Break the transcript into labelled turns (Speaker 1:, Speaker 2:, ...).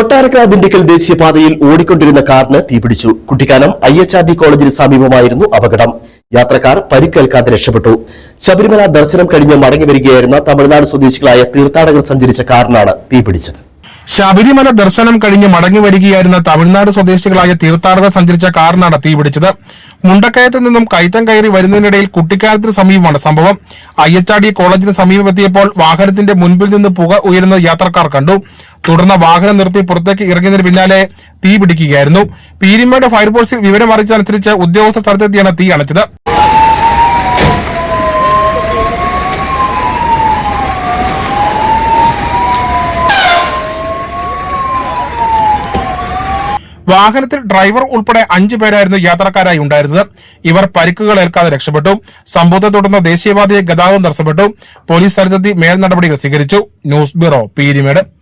Speaker 1: കൊട്ടാരക്കര ദിണ്ടിക്കൽ ദേശീയപാതയിൽ ഓടിക്കൊണ്ടിരുന്ന കാറിന് തീപിടിച്ചു. Kuttikkanam I H R D കോളേജിന് സമീപമായിരുന്നു അപകടം. യാത്രക്കാർ പരിക്കേൽക്കാതെ രക്ഷപ്പെട്ടു. ശബരിമല ദർശനം കഴിഞ്ഞ് മടങ്ങി വരികയായിരുന്ന തമിഴ്നാട് സ്വദേശികളായ തീർത്ഥാടകർ സഞ്ചരിച്ച കാറിനാണ് തീപിടിച്ചത്.
Speaker 2: ശബരിമല ദർശനം കഴിഞ്ഞ് മടങ്ങി വരികയായിരുന്ന തമിഴ്നാട് സ്വദേശികളായ തീർത്ഥാടകർ സഞ്ചരിച്ച കാറിനാണ് തീപിടിച്ചത് മുണ്ടക്കയത്ത് നിന്നും കയറ്റം കയറി വരുന്നതിനിടയിൽ കുട്ടിക്കാലത്തിന് സമീപമാണ് സംഭവം. ഡി കോളേജിന് സമീപമെത്തിയപ്പോൾ വാഹനത്തിന്റെ മുൻപിൽ നിന്ന് പുക ഉയരുന്നത് യാത്രക്കാർ കണ്ടു. തുടർന്ന് വാഹനം നിർത്തി പുറത്തേക്ക് ഇറങ്ങിയതിന് പിന്നാലെ തീ പിടിക്കുകയായിരുന്നു. പീരിമേട് ഫയർഫോഴ്സിൽ വിവരം അറിയിച്ചതനുസരിച്ച് ഉദ്യോഗസ്ഥ സ്ഥലത്തെത്തിയാണ് തീ അണച്ചത്. വാഹനത്തിൽ ഡ്രൈവർ ഉൾപ്പെടെ അഞ്ചു പേരായിരുന്നു യാത്രക്കാരായി ഉണ്ടായിരുന്നത്. ഇവർ പരിക്കുകൾ ഏൽക്കാതെ രക്ഷപ്പെട്ടു. സംഭവത്തെ തുടർന്ന് ദേശീയപാതയെ ഗതാഗതം തടസ്സപ്പെട്ടു. പോലീസ് സ്ഥലത്തെത്തി മേൽനടപടികൾ സ്വീകരിച്ചു. News bureau Peermade.